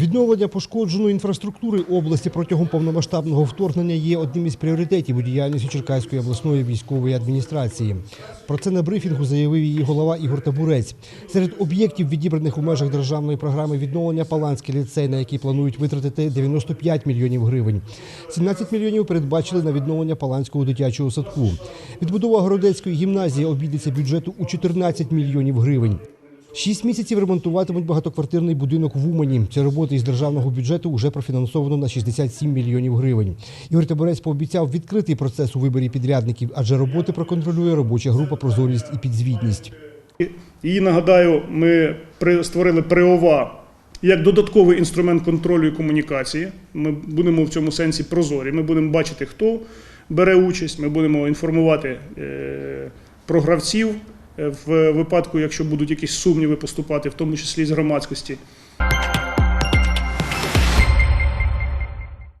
Відновлення пошкодженої інфраструктури області протягом повномасштабного вторгнення є одним із пріоритетів у діяльності Черкаської обласної військової адміністрації. Про це на брифінгу заявив її голова Ігор Табурець. Серед об'єктів, відібраних у межах державної програми відновлення Паланський ліцей, на який планують витратити 95 мільйонів гривень. 17 мільйонів передбачили на відновлення Паланського дитячого садку. Відбудова Городецької гімназії обійдеться бюджету у 14 мільйонів гривень. Шість місяців ремонтуватимуть багатоквартирний будинок в Умані. Ці роботи із державного бюджету вже профінансовано на 67 мільйонів гривень. Ігор Таборець пообіцяв відкритий процес у виборі підрядників, адже роботи проконтролює робоча група прозорість і підзвітність. Її нагадаю, ми створили ПРИОВА як додатковий інструмент контролю і комунікації. Ми будемо в цьому сенсі прозорі. Ми будемо бачити, хто бере участь. Ми будемо інформувати е, про гравців в випадку, якщо будуть якісь сумніви поступати, в тому числі з громадськості.